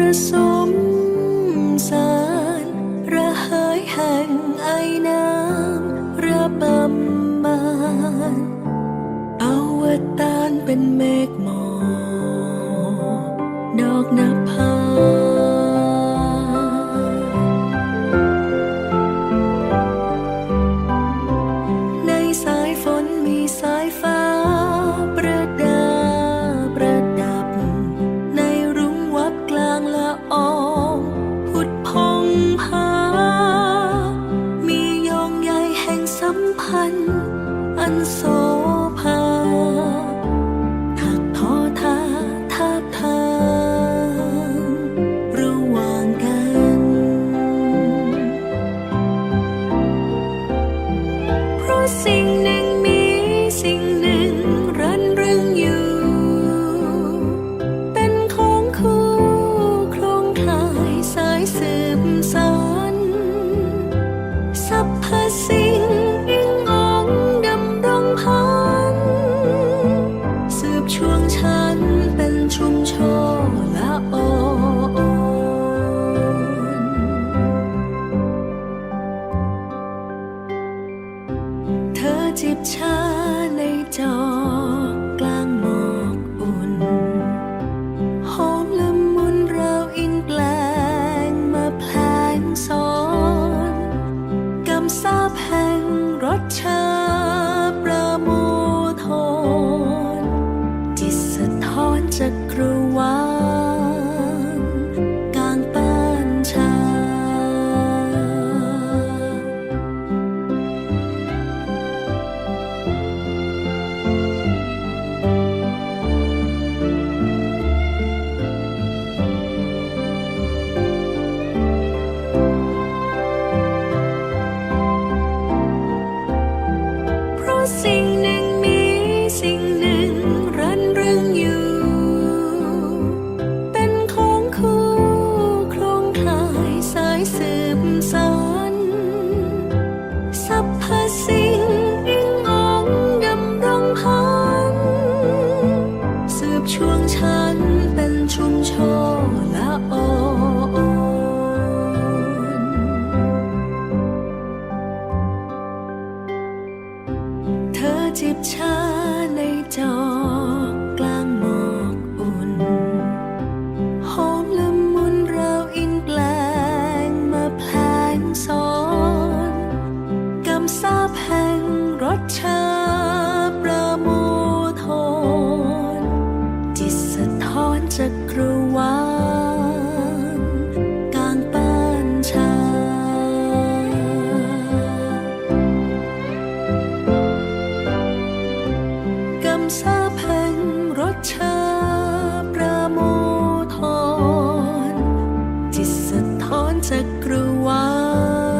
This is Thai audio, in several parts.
ระสมสารระเหยแห่งไอน้ำระบำบานอวตารเป็นเมฆหมอกดอกนับา ทราบแห่งรถเธอ เจ็บช้าในจอะท้อนจากกรวาล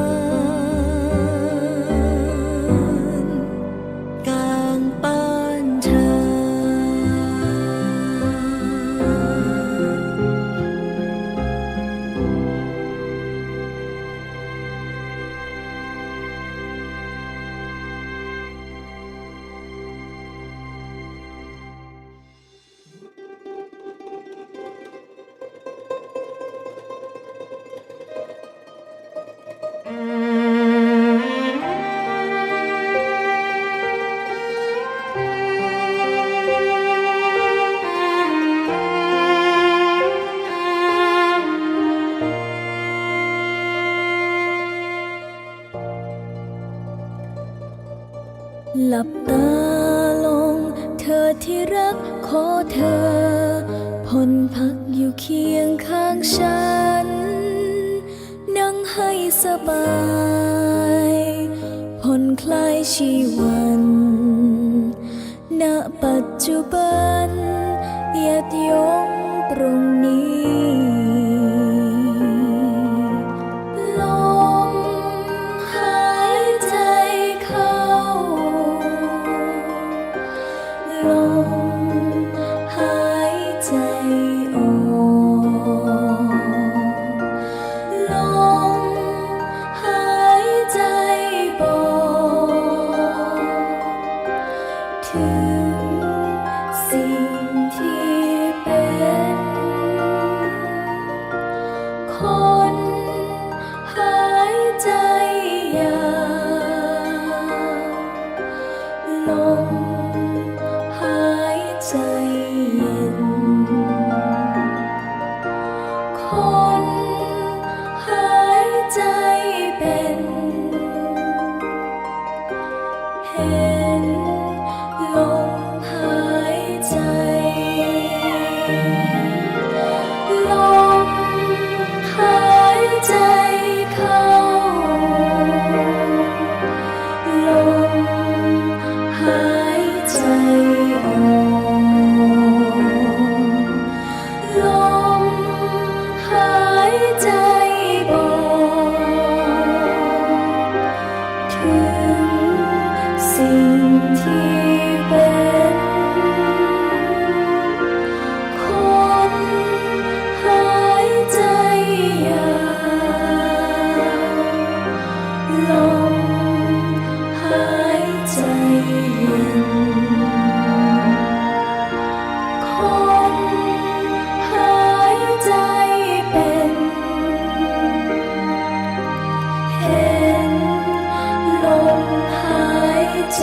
หลับตาลง เธอที่รักขอเธอพ้นพักอยู่เคียงข้างฉัน นั่งให้สบายผ่อนคลายชีวันณปัจจุบันยัดยงตรงนี้ เป็นเห็นลมหายใจลมหายใจเข้าลมหายใจออก เห็นลมหายใจ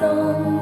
龙。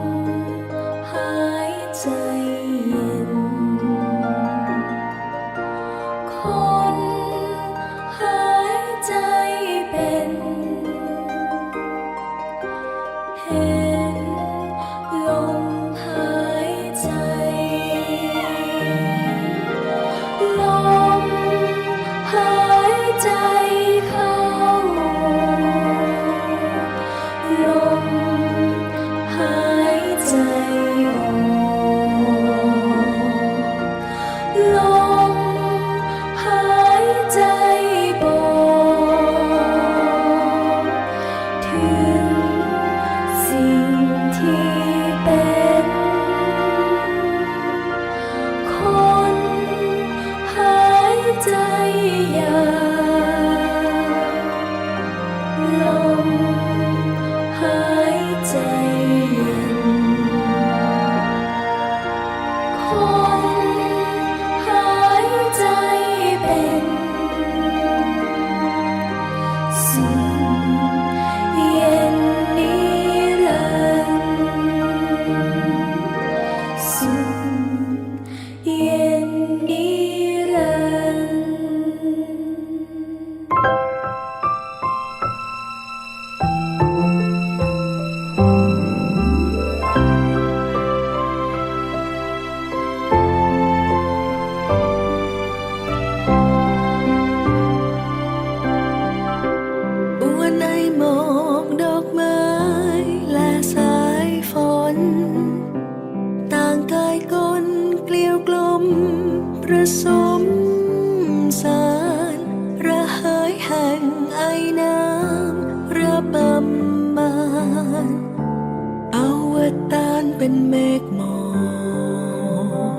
เป็นเมฆหมอ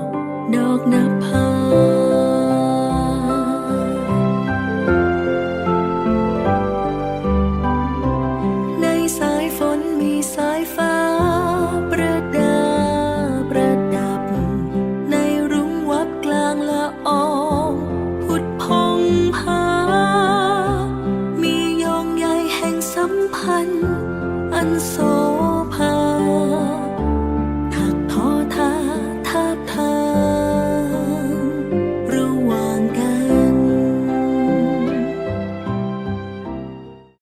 กดอกนับพัน